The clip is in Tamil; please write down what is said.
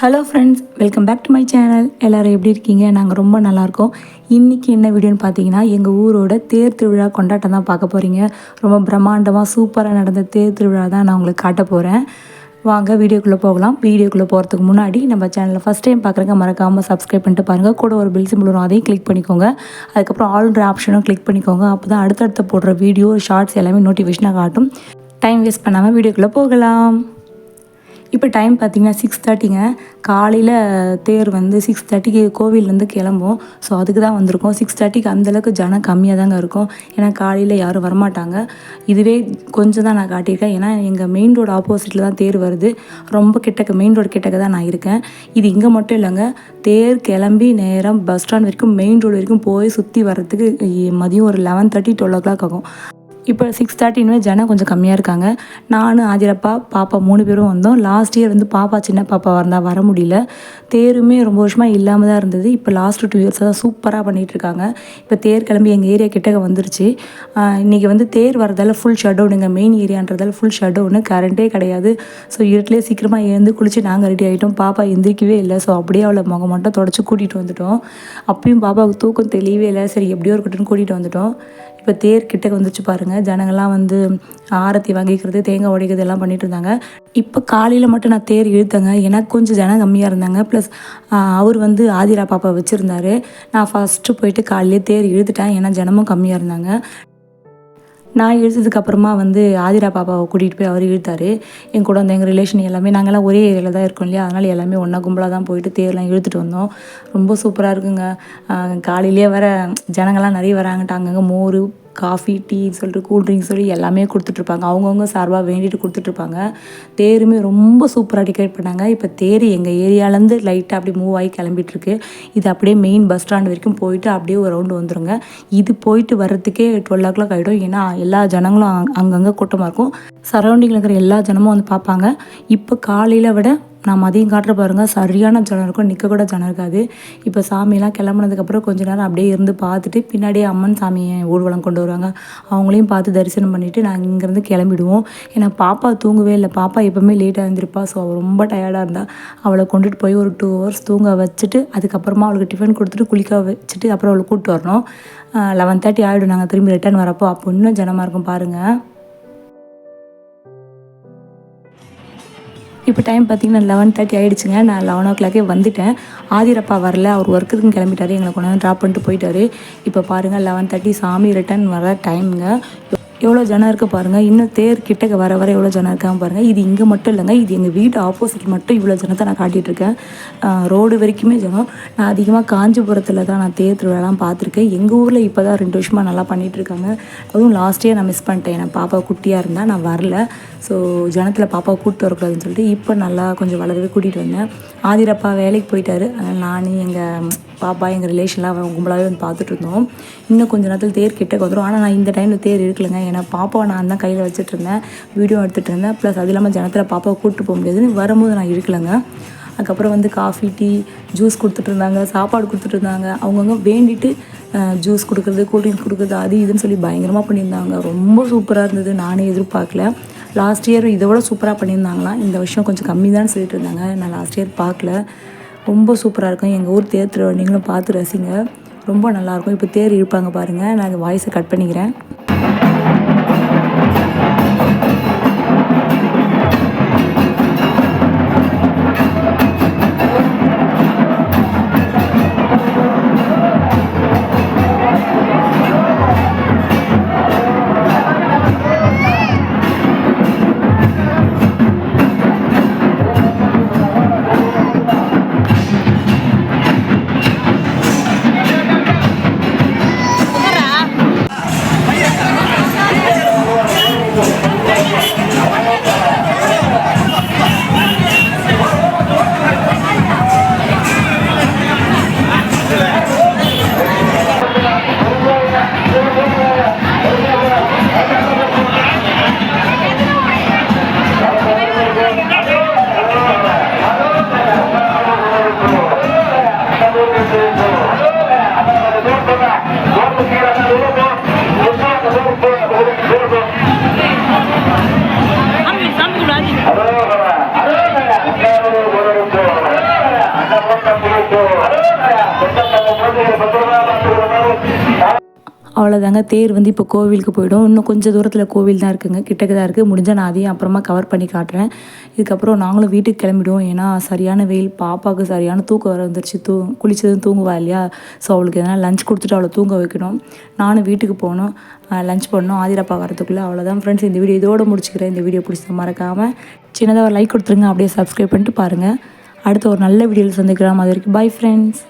Hello friends welcome back to my channel எல்லோரும் எப்படி இருக்கீங்க? நாங்கள் ரொம்ப நல்லாயிருக்கோம் இன்றைக்கி என்ன வீடியோன்னு பார்த்தீங்கன்னா எங்கள் ஊரோட தேர் திருவிழா கொண்டாட்டம் தான் பார்க்க போகிறீங்க ரொம்ப பிரம்மாண்டமாக சூப்பராக நடந்த தேர் திருவிழா தான் நான் உங்களுக்கு காட்ட போகிறேன் வாங்க வீடியோக்குள்ளே போகலாம். வீடியோக்குள்ளே போகிறதுக்கு முன்னாடி நம்ம சேனலில் ஃபஸ்ட் டைம் பார்க்குறங்க மறக்காமல் சப்ஸ்கிரைப் பண்ணிட்டு பாருங்கள் கூட ஒரு பில் சிம்பிள் வரும் அதையும் கிளிக் பண்ணிக்கோங்க. அதுக்கப்புறம் ஆல்ரெடி ஆப்ஷனும் கிளிக் பண்ணிக்கோங்க. அப்போ தான் அடுத்தடுத்த போடுற வீடியோ ஷார்ட்ஸ் எல்லாமே நோட்டிஃபிகேஷனாக காட்டும். டைம் வேஸ்ட் பண்ணாமல் வீடியோக்குள்ளே போகலாம். இப்போ டைம் பார்த்திங்கன்னா சிக்ஸ் தேர்ட்டிங்க காலையில் தேர் வந்து சிக்ஸ் தேர்ட்டிக்கு கோவிலேருந்து கிளம்பும் ஸோ அதுக்கு தான் வந்திருக்கோம். சிக்ஸ் தேர்ட்டிக்கு அந்தளவுக்கு ஜனம் கம்மியாக தாங்க இருக்கும். ஏன்னா காலையில் யாரும் வரமாட்டாங்க. இதுவே கொஞ்சம் தான் நான் காட்டியிருக்கேன். ஏன்னா எங்கள் மெயின் ரோடு ஆப்போசிட்டில் தான் தேர் வருது. ரொம்ப கிட்டக்க மெயின் ரோடு கிட்டக்க தான் நான் இருக்கேன். இது இங்கே மட்டும் இல்லைங்க. தேர் கிளம்பி நேரம் பஸ் ஸ்டாண்ட் வரைக்கும் மெயின் ரோடு வரைக்கும் போய் சுற்றி வர்றதுக்கு மதியம் ஒரு eleven thirty twelve o'clock ஆகும். இப்போ சிக்ஸ் தேர்ட்டின்னு ஜனம் கொஞ்சம் கம்மியாக இருக்காங்க. நானும் ஆதிரப்பா பாப்பா மூணு பேரும் வந்தோம். லாஸ்ட் இயர் வந்து பாப்பா சின்ன பாப்பா வந்தால் வர முடியல. தேருமே ரொம்ப வருஷமாக இல்லாமல் தான் இருந்தது. இப்போ லாஸ்ட் டூ இயர்ஸாக தான் சூப்பராக பண்ணிகிட்ருக்காங்க இப்போ தேர் கிளம்பி எங்கள் ஏரியா கிட்டக்க வந்துருச்சு. இன்றைக்கி வந்து தேர் வரதால் ஃபுல் ஷட் டவுனுங்க மெயின் ஏரியான்றதால் ஃபுல் ஷட் டவுனு கரண்ட்டே கிடையாது. ஸோ இருட்டிலே சீக்கிரமாக எழுந்து குளித்து நாங்கள் ரெடி ஆகிட்டோம் பாப்பா எந்திரிக்கவே இல்லை. ஸோ அப்படியே அவளை முகம் மட்டும் தொடச்சி கூட்டிகிட்டு வந்துட்டோம். அப்பயும் பாப்பாவுக்கு தூக்கம் தெளிவே இல்லை. சரி எப்படியோ இருக்கட்டும்னு கூட்டிகிட்டு வந்துட்டோம். இப்போ தேர் கிட்டக்க வந்துச்சு பாருங்கள் ஜனங்கள்லாம் வந்து ஆரத்தி வாங்கிக்கிறது தேங்காய் உடைக்கிறது எல்லாம் பண்ணிட்டு இருந்தாங்க. இப்போ காலையில் மட்டும் நான் தேர் இழுத்தேங்க. எனக்கு கொஞ்சம் ஜனம் கம்மியாக இருந்தாங்க. ப்ளஸ் அவர் வந்து ஆதிரா பாப்பா வச்சுருந்தாரு. நான் ஃபஸ்ட்டு போயிட்டு காலையிலே தேர் இழுத்துட்டேன். ஏன்னா ஜனமும் கம்மியாக இருந்தாங்க. நான் இழுத்ததுக்கு அப்புறமா வந்து ஆதிரா பாப்பாவை கூட்டிகிட்டு போய் அவர் இழுத்தார். என் கூட வந்து எங்கள் ரிலேஷன் எல்லாமே நாங்கள்லாம் ஒரே ஏரியாவில் தான் இருக்கோம் இல்லையா? அதனால் எல்லாமே ஒன்றா கும்பலாக தான் போயிட்டு தேர்லாம் இழுத்துட்டு வந்தோம். ரொம்ப சூப்பராக இருக்குங்க. காலையிலேயே வர ஜனங்கள்லாம் நிறைய வராங்கட்டு அங்கங்கே மோர் காஃபி டீ சொல்லிட்டு கூல்ட்ரிங்க்ஸ் சொல்லி எல்லாமே கொடுத்துட்ருப்பாங்க. அவங்கவுங்க சார்பாக வேண்டிட்டு கொடுத்துட்ருப்பாங்க. தேருமே ரொம்ப சூப்பராக டெக்கரேட் பண்ணாங்க. இப்போ தேர் எங்கள் ஏரியாலேருந்து லைட்டாக அப்படி மூவ் ஆகி கிளம்பிட்டுருக்கு இது அப்படியே மெயின் பஸ் ஸ்டாண்ட் வரைக்கும் போயிட்டு அப்படியே ஒரு ரவுண்டு வந்துடுங்க இது போயிட்டு வர்றதுக்கே டுவெல் ஓ கிளாக் ஆகிடும் ஏன்னா எல்லா ஜனங்களும் அங்கங்கே கூட்டமாக இருக்கும். சரௌண்டிங்கில் இருக்கிற எல்லா ஜனமும் வந்து பார்ப்பாங்க. இப்போ காலையில் விட நான் மதியம் காட்டுற பாருங்கள் சரியான ஜனம் இருக்கும் நிற்கக்கூட ஜனம் இருக்காது. இப்போ சாமியெல்லாம் கிளம்புனதுக்கப்புறம் கொஞ்ச நேரம் அப்படியே இருந்து பார்த்துட்டு பின்னாடியே அம்மன் சாமியை ஊர்வலம் கொண்டு வருவாங்க. அவங்களையும் பார்த்து தரிசனம் பண்ணிவிட்டு நாங்கள் இங்கேருந்து கிளம்பிடுவோம். ஏன்னா பாப்பா தூங்கவே இல்லை. பாப்பா எப்போவுமே லேட்டாக இருந்திருப்பா ஸோ அவள் ரொம்ப டயர்டாக இருந்தால் அவளை கொண்டுட்டு போய் ஒரு டூ ஹவர்ஸ் தூங்க வச்சுட்டு அதுக்கப்புறமா அவளுக்கு டிஃபன் கொடுத்துட்டு குளிக்க வச்சுட்டு அப்புறம் அவளை கூப்பிட்டு வரணும். லெவன் தேர்ட்டி ஆகிடும் நாங்கள் திரும்பி ரிட்டர்ன் வரப்போ. அப்போ இன்னும் ஜனமாக இருக்கும் பாருங்கள் இப்போ டைம் பார்த்திங்கன்னா லெவன் தேர்ட்டி ஆகிடுச்சுங்க நான் லெவன் ஓ கிளாக்கே வந்துட்டேன். ஆதிரப்பா வரல. அவர் ஒர்க்குக்கு கிளம்பிட்டாரு. எங்களை கொண்டாந்து ட்ராப் பண்ணிட்டு போயிட்டாரு. இப்போ பாருங்கள் லெவன் தேர்ட்டி சாமி ரிட்டர்ன் வர டைமுங்க எவ்வளோ ஜனம் இருக்குது பாருங்கள் இன்னும் தேர் கிட்டக்க வர வர எவ்வளோ ஜனம் இருக்காங்க பாருங்கள் இது இங்கே மட்டும் இல்லைங்க. இது எங்கள் வீட்டு ஆப்போசிட் மட்டும் இவ்வளோ ஜனத்தை நான் காட்டிகிட்ருக்கேன் ரோடு வரைக்குமே ஜனம். நான் அதிகமாக காஞ்சிபுரத்தில் தான் நான் தேர் திருவிழாலாம் பார்த்துருக்கேன். எங்கள் ஊரில் இப்போ தான் ரெண்டு வருஷமாக நல்லா பண்ணிகிட்ருக்காங்க அதுவும் லாஸ்ட் இயர் நான் மிஸ் பண்ணிட்டேன். நான் பாப்பா குட்டியாக இருந்தால் நான் வரல. ஸோ ஜனத்தில் பாப்பாவை கூப்பிட்டு வரக்கூடாதுன்னு சொல்லிட்டு இப்போ நல்லா கொஞ்சம் வளரவே கூட்டிகிட்டு வந்தேன். ஆதிரப்பா வேலைக்கு போயிட்டாரு. அதனால் நான் எங்கள் பாப்பா எங்கள் ரிலேஷன்லாம் கும்பலாகவே வந்து பார்த்துட்டு இருந்தோம். இன்னும் கொஞ்சம் நேரத்தில் தேர் கிட்டே வந்துடும் ஆனால் நான் இந்த டைமில் தேர் இருக்கலைங்க ஏன்னா பாப்பாவை நான் தான் கையில் வச்சுட்டு இருந்தேன். வீடியோ எடுத்துகிட்டு இருந்தேன். ப்ளஸ் அது இல்லாமல் ஜனத்தில் பாப்பாவை கூப்பிட்டு போக முடியாதுன்னு வரும்போது நான் இருக்கலைங்க. அதுக்கப்புறம் வந்து காஃபி டீ ஜூஸ் கொடுத்துட்டு இருந்தாங்க. சாப்பாடு கொடுத்துட்டு இருந்தாங்க. அவங்கவுங்க வேண்டிட்டு ஜூஸ் கொடுக்குறது கூல்ட்ரிங்க்ஸ் கொடுக்குறது அது இதுன்னு சொல்லி பயங்கரமாக பண்ணியிருந்தாங்க. ரொம்ப சூப்பராக இருந்தது. நானே எதிர்பார்க்கல. லாஸ்ட் இயர் இதை விட சூப்பராக பண்ணியிருந்தாங்களாம். இந்த வருஷம் கொஞ்சம் கம்மி தான் சொல்லிட்டு இருந்தாங்க. நான் லாஸ்ட் இயர் பார்க்கல. ரொம்ப சூப்பராக இருக்கும். எங்கள் ஊர் தேர் திருவிழா நீங்களும் பார்த்து ரசிங்க. ரொம்ப நல்லாயிருக்கும் இப்போ தேர் இழுப்பாங்க பாருங்கள் நான் வாய்ஸை கட் பண்ணிக்கிறேன். அவ்வளோதாங்க தேர் வந்து இப்போ கோவிலுக்கு போயிடும். இன்னும் கொஞ்சம் தூரத்தில் கோவில் தான் இருக்குங்க. கிட்டக்கு தான் இருக்குது முடிஞ்சால் நான் அதையும் அப்புறமா கவர் பண்ணி காட்டுறேன். இதுக்கப்புறம் நாங்களும் வீட்டுக்கு கிளம்பிடுவோம். ஏன்னா சரியான வெயில் பாப்பாவுக்கு சரியான தூக்கம் வர வந்துருச்சு. தூ குளிச்சதும் தூங்குவா இல்லையா? ஸோ அவளுக்கு எதனால் லஞ்ச் கொடுத்துட்டு அவளை தூங்க வைக்கணும். நானும் வீட்டுக்கு போகணும். லஞ்ச் பண்ணணும். ஆதிரப்பா வரதுக்குள்ளே அவ்வளோதான் ஃப்ரெண்ட்ஸ் இந்த வீடியோ இதோடு முடிச்சுக்கிறேன். இந்த வீடியோ பிடிச்சது மறக்காமல் சின்னதாக ஒரு லைக் கொடுத்துருங்க. அப்படியே சப்ஸ்கிரைப் பண்ணிட்டு பாருங்கள் அடுத்த ஒரு நல்ல வீடியோவில் சந்திக்கலாம். அது வரைக்கும் பை ஃப்ரெண்ட்ஸ்